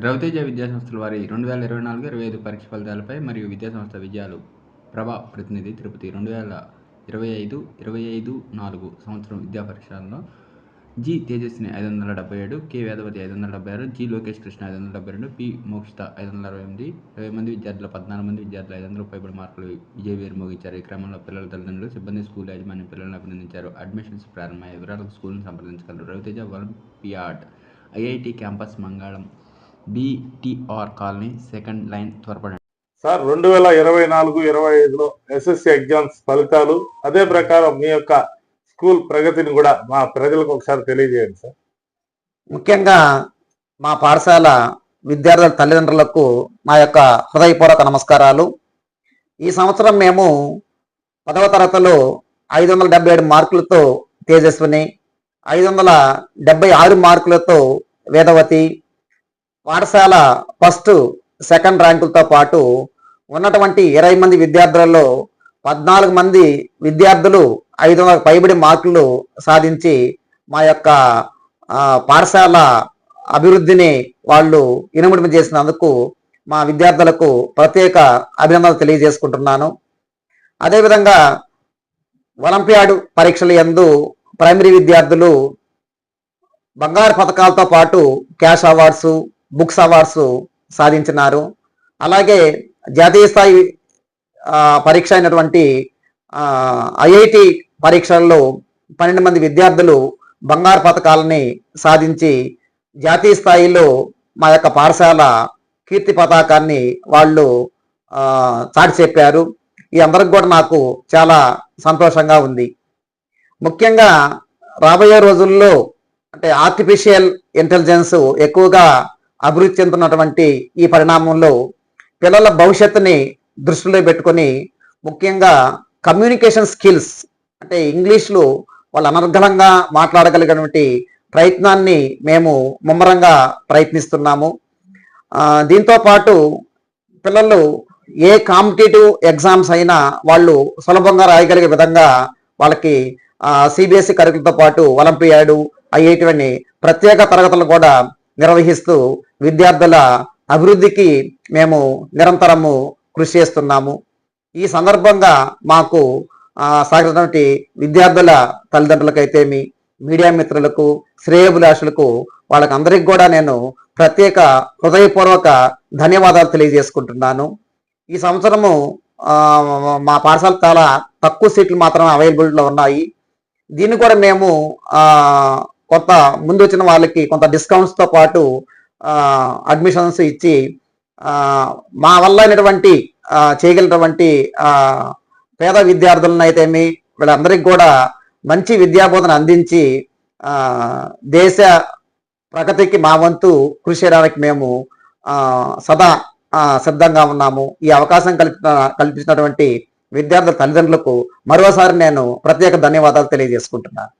రవితేజ విద్యాసంస్థల వారి రెండు వేల ఇరవై నాలుగు ఇరవై ఐదు పరీక్ష ఫలితాలపై మరియు విద్యాసంస్థ విజయాలు ప్రభా ప్రతినిధి తిరుపతి రెండు వేల ఇరవై ఐదు ఇరవై ఐదు నాలుగు సంవత్సరం విద్యా పరీక్షల్లో జి తేజస్ని ఐదు వందల డెబ్బై ఏడు కె వేదవతి ఐదు వందల డెబ్బై ఆరు జి లోకేష్ కృష్ణ ఐదు వందల డెబ్బై రెండు పి మోక్షిత ఐదు వందల అరవై ఎనిమిది ఇరవై మంది విద్యార్థుల పద్నాలుగు మంది విద్యార్థులు ఐదు వందల పైబడి మార్కులు విజయవేరు మోగించారు. ఈ క్రమంలో పిల్లల తల్లిదండ్రులు సిబ్బంది స్కూల్ యాజమాన్యం పిల్లలను అభినందించారు. అడ్మిషన్స్ ప్రారంభమయ్యే వివరాలకు స్కూల్ని సంప్రదించగలరు. Raviteja olympiad IIT campus Mangalam BTR colony second line త్వరపడండి. సార్ రెండు వేల ఇరవై నాలుగు ఇరవై ఐదులో ఎస్ఎస్సి ఎగ్జామ్స్ ఫలితాలు అదే ప్రకారం మీ యొక్క స్కూల్ ప్రగతిని కూడా మా ప్రజలకు ఒకసారి తెలియజేయండి సార్. ముఖ్యంగా మా పాఠశాల విద్యార్థుల తల్లిదండ్రులకు మా యొక్క హృదయపూర్వక నమస్కారాలు. ఈ సంవత్సరం మేము పదవ తరగతిలో ఐదు వందల డెబ్బై ఏడు మార్కులతో తేజస్విని ఐదు వందల డెబ్బై ఆరు మార్కులతో వేదవతి పాఠశాల ఫస్ట్ సెకండ్ ర్యాంకులతో పాటు ఉన్నటువంటి ఇరవై మంది విద్యార్థులలో పద్నాలుగు మంది విద్యార్థులు ఐదు వందల పైబడి మార్కులు సాధించి మా యొక్క పాఠశాల అభివృద్ధిని వాళ్ళు ఇనుముడిమి చేసినందుకు మా విద్యార్థులకు ప్రత్యేక అభినందనలు తెలియజేసుకుంటున్నాను. అదేవిధంగా ఒలింపియాడ్ పరీక్షల యందు ప్రైమరీ విద్యార్థులు బంగారు పథకాలతో పాటు క్యాష్ అవార్డ్సు బుక్స్ అవార్డ్స్ సాధించినారు. అలాగే జాతీయ స్థాయి పరీక్ష అయినటువంటి ఐఐటి పరీక్షల్లో పన్నెండు మంది విద్యార్థులు బంగారు పథకాలని సాధించి జాతీయ స్థాయిలో మా యొక్క పాఠశాల కీర్తి పతాకాన్ని వాళ్ళు చాటి చెప్పారు. ఈ అందరికి కూడా నాకు చాలా సంతోషంగా ఉంది. ముఖ్యంగా రాబోయే రోజుల్లో అంటే ఆర్టిఫిషియల్ ఇంటెలిజెన్స్ ఎక్కువగా అభివృద్ధి చెందుతున్నటువంటి ఈ పరిణామంలో పిల్లల భవిష్యత్తుని దృష్టిలో పెట్టుకొని ముఖ్యంగా కమ్యూనికేషన్ స్కిల్స్ అంటే ఇంగ్లీష్లో వాళ్ళు అనర్గళంగా మాట్లాడగలిగినటువంటి ప్రయత్నాన్ని మేము ముమ్మరంగా ప్రయత్నిస్తున్నాము. దీంతో పాటు పిల్లలు ఏ కాంపిటేటివ్ ఎగ్జామ్స్ అయినా వాళ్ళు సులభంగా రాయగలిగే విధంగా వాళ్ళకి సిబిఎస్ఈ కరికులతో పాటు ఒలింపియాడు అయ్యేటువంటి ప్రత్యేక తరగతులు కూడా నిర్వహిస్తూ విద్యార్థుల అభివృద్ధికి మేము నిరంతరము కృషి చేస్తున్నాము. ఈ సందర్భంగా మాకు ఆ, సహకరించినటువంటి విద్యార్థుల తల్లిదండ్రులకైతేమి మీడియా మిత్రులకు శ్రేయభిలాషులకు వాళ్ళకందరికి కూడా నేను ప్రత్యేక హృదయపూర్వక ధన్యవాదాలు తెలియజేసుకుంటున్నాను. ఈ సంవత్సరము మా పాఠశాల చాలా తక్కువ సీట్లు మాత్రమే అవైలబిలిటీలో ఉన్నాయి. దీన్ని కూడా మేము కొంత ముందు వచ్చిన వాళ్ళకి కొంత డిస్కౌంట్స్తో పాటు అడ్మిషన్స్ ఇచ్చి మా వల్ల అయినటువంటి చేయగలిగినటువంటి పేద విద్యార్థులను అయితేమి వీళ్ళందరికీ కూడా మంచి విద్యాబోధన అందించి దేశ ప్రగతికి మా వంతు కృషి చేయడానికి మేము సదా సిద్ధంగా ఉన్నాము. ఈ అవకాశం కల్పి కల్పించినటువంటి విద్యార్థుల తల్లిదండ్రులకు మరోసారి నేను ప్రత్యేక ధన్యవాదాలు తెలియజేసుకుంటున్నాను.